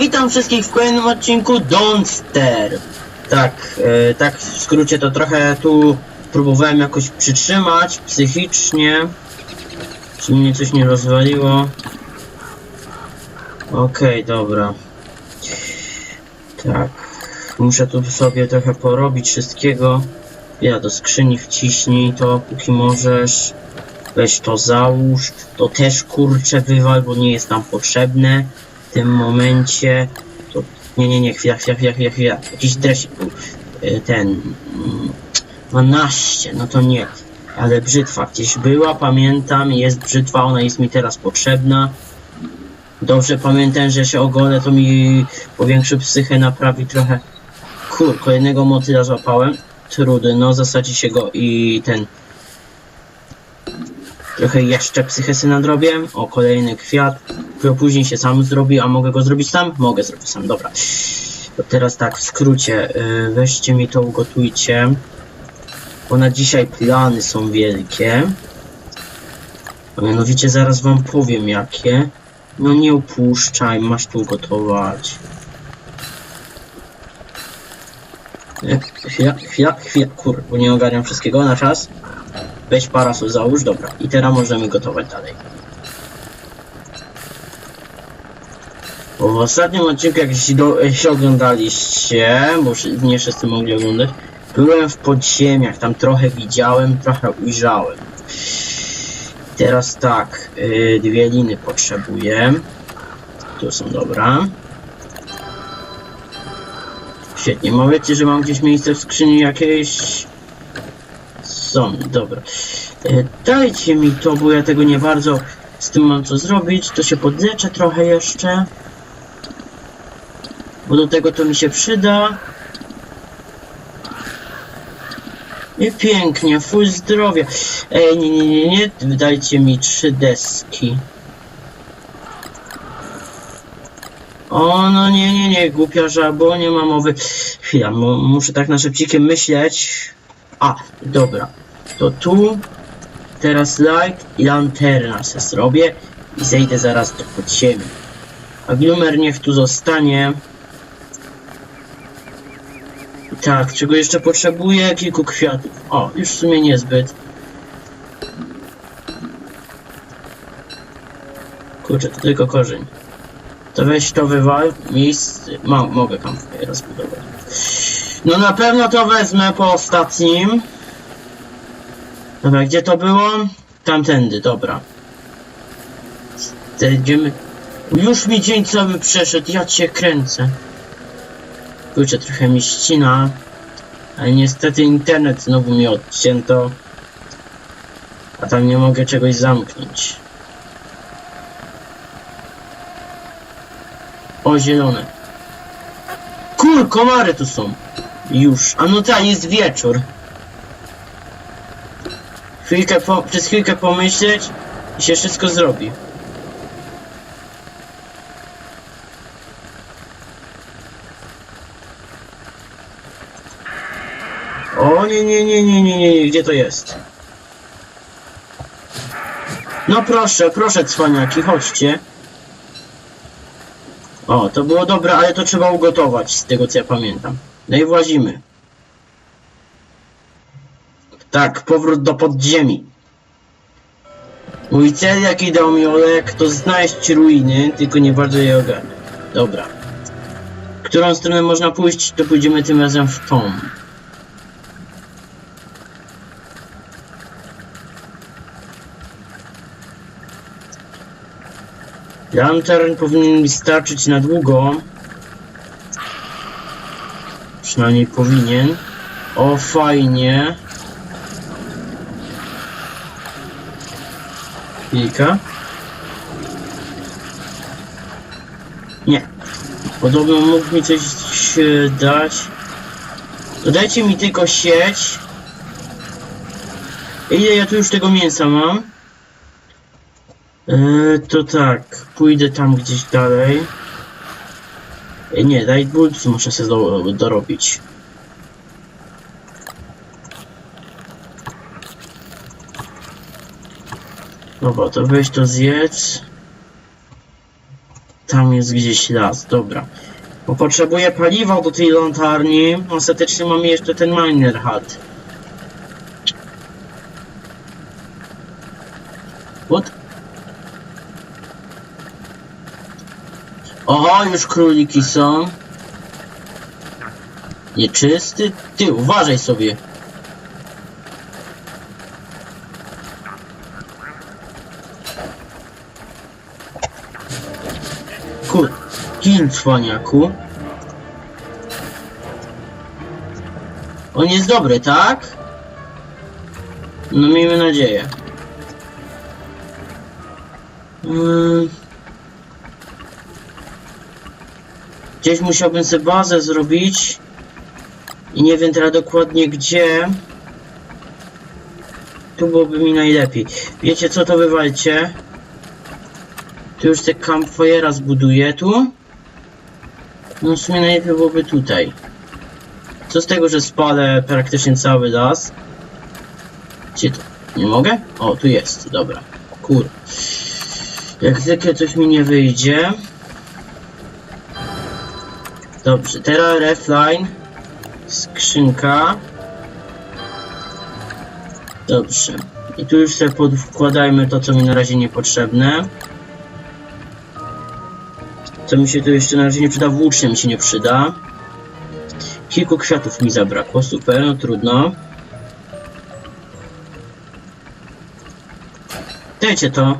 witam wszystkich w kolejnym odcinku Donster. Tak, e, tak w skrócie to trochę tu próbowałem jakoś przytrzymać psychicznie. Czy mnie coś nie rozwaliło? Okej, dobra. Tak, muszę tu sobie trochę porobić wszystkiego. Ja do skrzyni wciśnij to, póki możesz. Weź to załóż. To też kurczę wywal, bo nie jest nam potrzebne w tym momencie. To... Nie, nie, nie, chwila, chwila, chwila, chwila, chwila. Jakiś dresik był. Y, Ten... mm, 12, no to nie. Ale brzytwa gdzieś była, pamiętam, jest brzytwa, ona jest mi teraz potrzebna. Dobrze pamiętam, że się ogolę, to mi powiększy psychę, naprawi trochę. Kur, kolejnego motyla złapałem. Trudno, zasadzi się go i ten... Trochę jeszcze psychę sobie nadrobię. O, kolejny kwiat. Który później się sam zrobi, a mogę go zrobić sam? Mogę zrobić sam, dobra. To teraz tak, w skrócie. Yy, weźcie mi to, ugotujcie. Bo na dzisiaj plany są wielkie. A mianowicie zaraz wam powiem jakie. No nie upuszczaj, masz tu gotować. Chwila, chwila, chwila, kur, bo nie ogarniam wszystkiego na czas. Weź parasol, załóż, dobra. I teraz możemy gotować dalej. W ostatnim odcinku, jak się, do, się oglądaliście, bo nie wszyscy mogli oglądać, byłem w podziemiach, tam trochę widziałem, trochę ujrzałem. Teraz tak, yy, dwie liny potrzebuję. Tu są dobra. Świetnie, mówicie, że mam gdzieś miejsce w skrzyni jakieś... Są, dobra. E, dajcie mi to, bo ja tego nie bardzo z tym mam co zrobić. To się podleczę trochę jeszcze. Bo do tego to mi się przyda. I pięknie, full zdrowia. Ej, nie, nie, nie, nie, dajcie mi trzy deski. O, no nie, nie, nie, głupia żabo, nie ma mowy. Chwila, mu- muszę tak na szybcikiem myśleć. A, dobra. To tu, teraz light i lanterna se zrobię i zejdę zaraz do podziemi. A Glumer niech tu zostanie. Tak, czego jeszcze potrzebuję? Kilku kwiatów. O, już w sumie niezbyt. Kurczę, to tylko korzeń. To weź to wywal. Miejsce... Mo mogę kampkę rozbudować. No na pewno to wezmę po ostatnim. Dobra, gdzie to było? Tamtędy, dobra. Zejdziemy. Już mi dzień cały przeszedł, ja cię kręcę. Kurczę, trochę mi ścina. Ale niestety internet znowu mi odcięto. A tam nie mogę czegoś zamknąć. O, zielone. Kur, komary tu są. Już. A no tak, jest wieczór. Chwilkę po, przez chwilkę pomyśleć i się wszystko zrobi. O nie, nie, nie, nie, nie, nie, nie, gdzie to jest? No proszę, proszę cwaniaki, chodźcie. O, to było dobre, ale to trzeba ugotować, z tego co ja pamiętam. No i włazimy. Tak, powrót do podziemi. Mój cel, jaki dał mi Olek, to znaleźć ruiny, tylko nie bardzo je ogarnę. Dobra. Którą stronę można pójść, to pójdziemy tym razem w tą. Lantern powinien mi starczyć na długo. Przynajmniej powinien. O, fajnie. Chwilka. Nie. Podobno mógł mi coś dać. Dodajcie mi tylko sieć. Ile ja tu już tego mięsa mam? Eee, to tak, pójdę tam gdzieś dalej. Nie, Light Bulls muszę sobie do, dorobić. Dobra, to weź to zjedz. Tam jest gdzieś las, dobra. Bo potrzebuję paliwa do tej latarni. Ostatecznie mamy jeszcze ten miner hat. What? O, już króliki są. Nieczysty? Ty, uważaj sobie. Kur... Gin, cwaniaku. On jest dobry, tak? No miejmy nadzieję. Mm. Gdzieś musiałbym sobie bazę zrobić. I nie wiem teraz dokładnie gdzie. Tu byłoby mi najlepiej. Wiecie co, to wywalcie. Tu już te campfire'a zbuduję tu. No w sumie najlepiej byłoby tutaj. Co z tego, że spalę praktycznie cały las? Gdzie to? Nie mogę? O, tu jest, dobra. Kur. Jak zwykle coś mi nie wyjdzie. Dobrze, teraz refline. Skrzynka. Dobrze. I tu już sobie podkładajmy to, co mi na razie niepotrzebne. Co mi się tu jeszcze na razie nie przyda, włócznia mi się nie przyda. Kilku kwiatów mi zabrakło, super, no trudno. Dajcie to.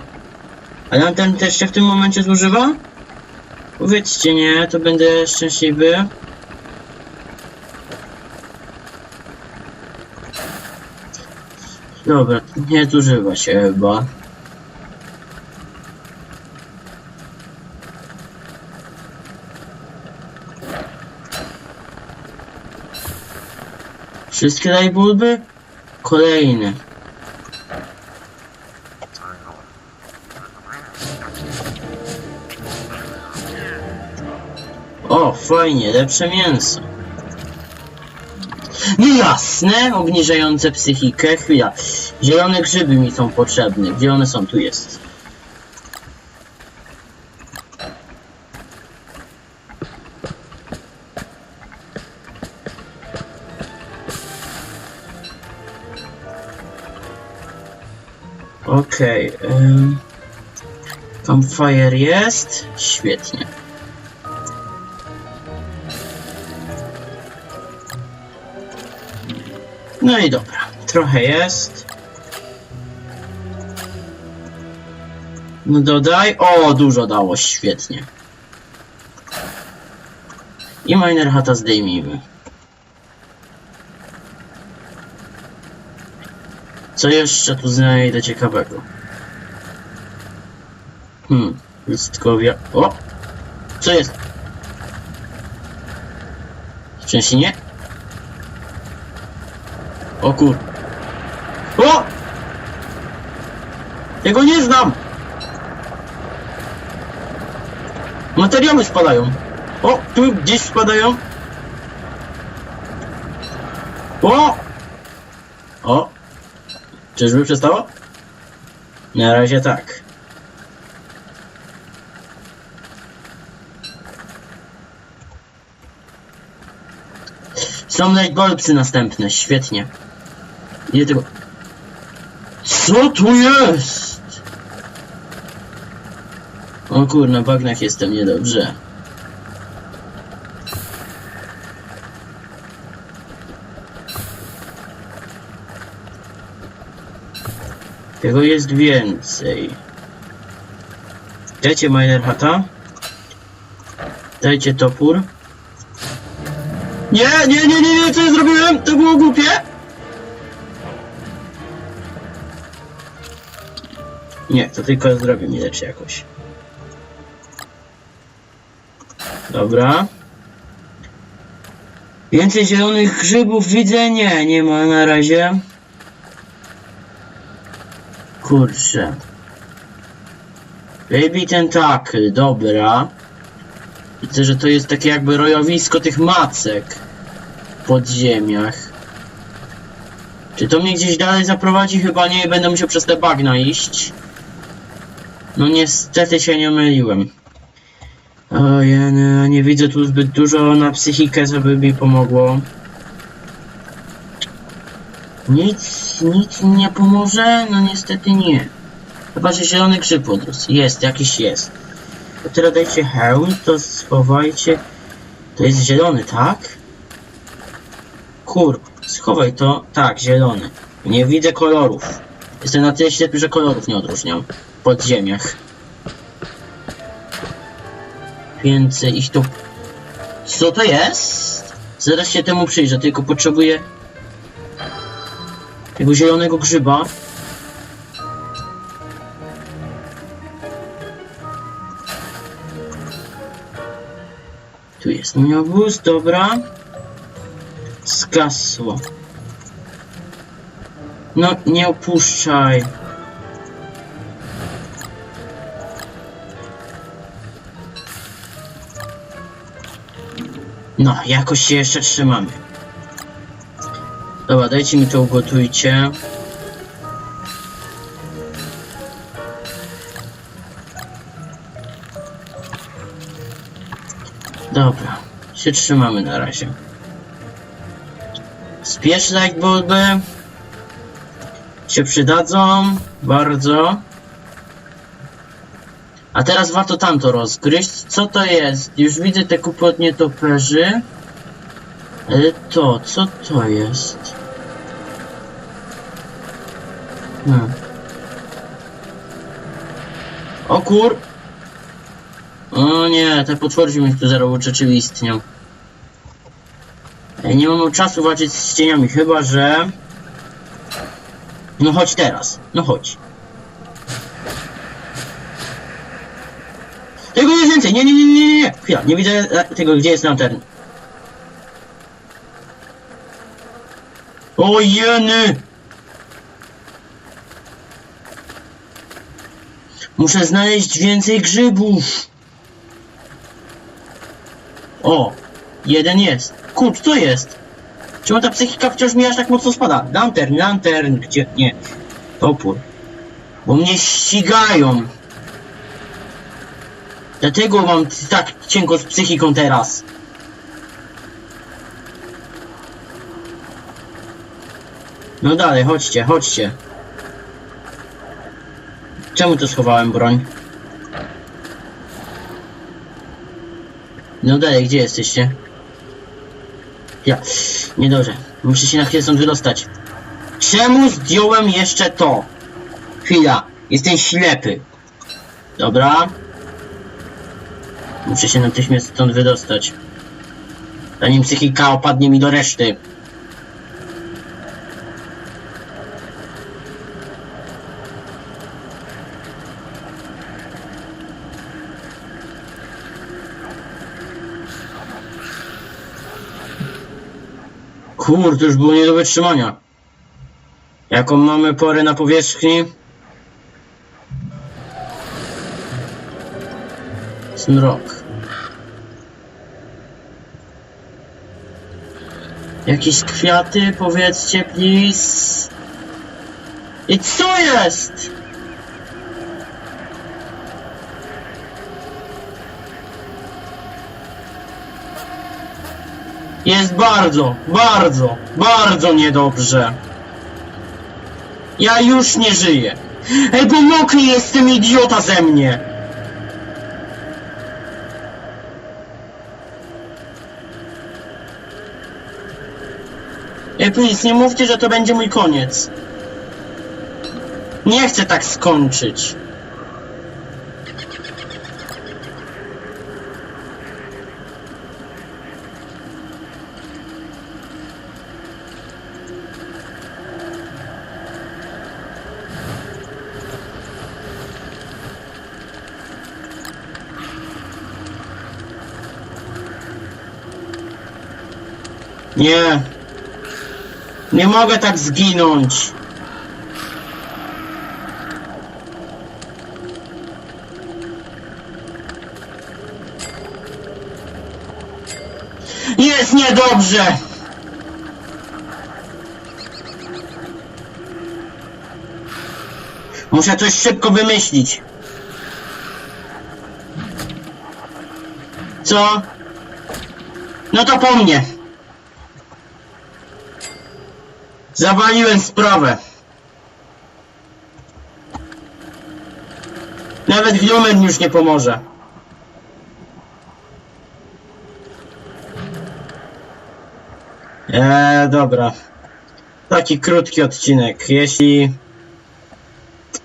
A nam ten też się w tym momencie zużywa? Powiedzcie nie, to będę szczęśliwy. Dobra, nie zużywa się chyba. Wszystkie daj bulby? Kolejny. Fajnie, lepsze mięso. No jasne, obniżające psychikę. Chwila. Zielone grzyby mi są potrzebne. Gdzie one są? Tu jest. Okej. Okay, campfire jest. Świetnie. No i dobra, trochę jest. No dodaj. O, dużo dało, świetnie. I miner hata zdejmijmy. Co jeszcze tu znajdę ciekawego? Hmm, listkowia. O! Co jest? Szczęście nie? O kur... O! Ja go nie znam! Materiały spadają. O, tu gdzieś spadają. O! O! Czyżby przestało? Na razie tak. Są lightbulbsy następne, świetnie. Ile tego... Co tu jest? O kurna, w bagnach jestem niedobrze. Tego jest więcej. Dajcie miner hata. Dajcie topór. Nie, nie, nie, nie, nie, co ja zrobiłem? To było głupie. Nie, to tylko zdrowie mi leczy jakoś. Dobra. Więcej zielonych grzybów widzę? Nie, nie ma na razie. Kurczę. Baby Tentacle, dobra. Widzę, że to jest takie jakby rojowisko tych macek w podziemiach. Czy to mnie gdzieś dalej zaprowadzi? Chyba nie, będę musiał przez te bagna iść. No niestety się nie myliłem. Ojej, nie, nie widzę tu zbyt dużo na psychikę, żeby mi pomogło. Nic, nic nie pomoże? No niestety nie. Chyba, że zielony grzyb. Jest, jakiś jest. To teraz dajcie hełm, to schowajcie. To jest zielony, tak? Kur, schowaj to. Tak, zielony. Nie widzę kolorów. Jestem na tyle ślepy, że kolorów nie odróżniam. W podziemiach. Więc iść tu. Co to jest? Zaraz się temu przyjrzę, tylko potrzebuję tego zielonego grzyba. Tu jest mój obóz, dobra. Zgasło. No, nie opuszczaj. No, jakoś się jeszcze trzymamy. Dobra, dajcie mi to ugotujcie. Dobra, się trzymamy na razie. Spiesz lightbulby. Się przydadzą bardzo. A teraz warto tamto rozgryźć. Co to jest? Już widzę te kupotnie toperzy. Ale to, co to jest? Hmm. O kur... O nie, te potwory się mi tu zaraz urzeczywistnią. Ej, nie mam czasu walczyć z cieniami, chyba że... No chodź teraz, no chodź. Tego jest więcej, nie, nie, nie, nie, nie, chwila, nie widzę e, tego, gdzie jest lantern. O jeny! Muszę znaleźć więcej grzybów. O, jeden jest. Kurcz, co jest? Czemu ta psychika wciąż mi aż tak mocno spada? Lantern, lantern, gdzie? Nie. Topór. Bo mnie ścigają. Dlatego mam tak cienko z psychiką teraz. No dalej, chodźcie, chodźcie. Czemu tu schowałem broń? No dalej, gdzie jesteście? Ja, niedobrze. Muszę się na chwilę stąd wydostać. Czemu zdjąłem jeszcze to? Chwila, jestem ślepy. Dobra. Muszę się natychmiast stąd wydostać. Zanim psychika opadnie mi do reszty. Kurde, już było nie do wytrzymania. Jaką mamy porę na powierzchni? Zmrok. Jakieś kwiaty, powiedzcie, please. I co jest? Jest bardzo, bardzo, bardzo niedobrze. Ja już nie żyję. Ej, bo mokry jestem idiota ze mnie. Ej, please, nie mówcie, że to będzie mój koniec. Nie chcę tak skończyć. Nie. Nie mogę tak zginąć. Jest niedobrze. Muszę coś szybko wymyślić. Co? No to po mnie. Zawaliłem sprawę. Nawet Glumen już nie pomoże. Eee, dobra. Taki krótki odcinek. Jeśli...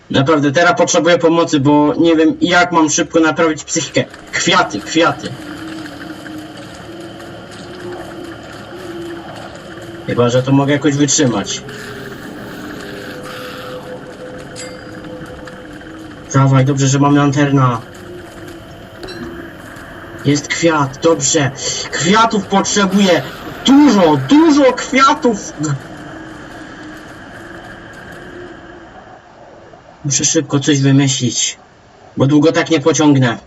Naprawdę, teraz potrzebuję pomocy, bo nie wiem jak mam szybko naprawić psychikę. Kwiaty, kwiaty. Chyba, że to mogę jakoś wytrzymać. Dawaj, dobrze, że mamy lanterna. Jest kwiat, dobrze. Kwiatów potrzebuję. Dużo, dużo kwiatów. Muszę szybko coś wymyślić, bo długo tak nie pociągnę.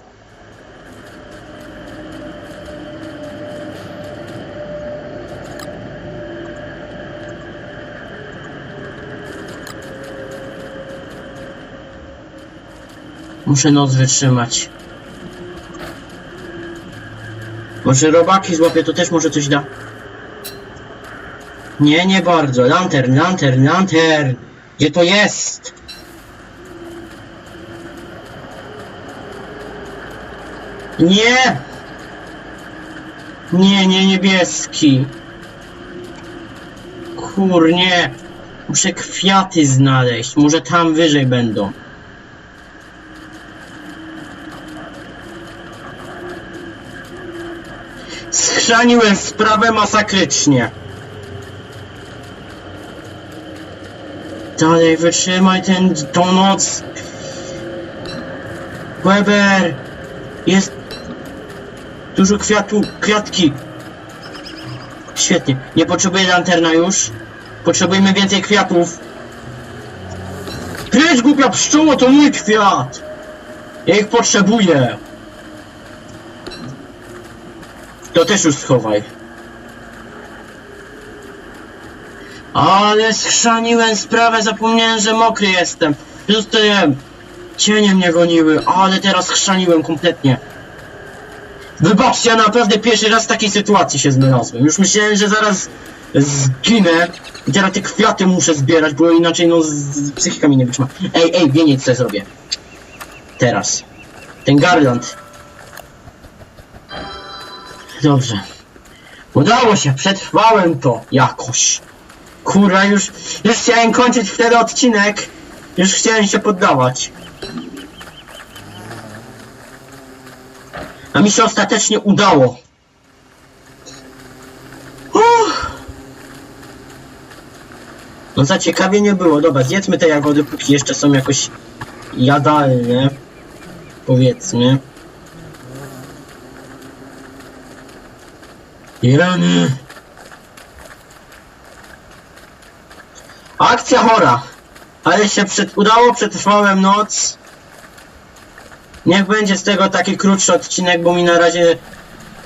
Muszę noc wytrzymać. Może robaki złapię, to też może coś da. Nie, nie bardzo. Lantern, lantern, lantern. Gdzie to jest? Nie! Nie, nie niebieski. Kurnie. Muszę kwiaty znaleźć. Może tam wyżej będą. Schrzaniłem sprawę masakrycznie. Dalej wytrzymaj ten, tą noc. Weber! Jest dużo kwiatu, kwiatki. Świetnie. Nie potrzebuję lanterna już. Potrzebujemy więcej kwiatów. Pryć głupia pszczoło, to mój kwiat! Ja ich potrzebuję. To też już schowaj. Ale schrzaniłem sprawę, zapomniałem, że mokry jestem. Zostałem. Cienie mnie goniły, ale teraz chrzaniłem kompletnie. Wybaczcie, ja naprawdę pierwszy raz w takiej sytuacji się znalazłem. Już myślałem, że zaraz zginę i teraz te kwiaty muszę zbierać, bo inaczej no z, z psychika mi nie wytrzyma. Ej, ej, wiecie co zrobię. Teraz. Ten garland. Dobrze. Udało się, przetrwałem to jakoś. Kurwa, już, już chciałem kończyć wtedy odcinek. Już chciałem się poddawać. A mi się ostatecznie udało. No za ciekawie nie było. Dobra, zjedzmy te jagody, póki jeszcze są jakoś jadalne. Powiedzmy. I rany. Akcja chora. Ale się przed, udało, przetrwałem noc. Niech będzie z tego taki krótszy odcinek, bo mi na razie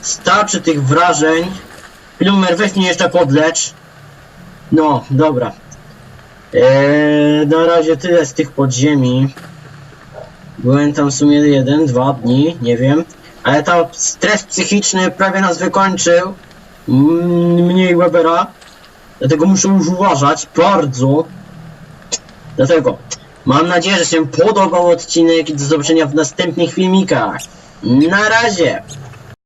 starczy tych wrażeń. Plumer, weź mnie jeszcze podlecz. No, dobra. Eee, na razie tyle z tych podziemi. Byłem tam w sumie jeden, dwa dni, nie wiem. Ale tam stres psychiczny prawie nas wykończył. Mniej Webera. Dlatego muszę już uważać bardzo. Dlatego mam nadzieję, że się podobał odcinek i do zobaczenia w następnych filmikach. Na razie!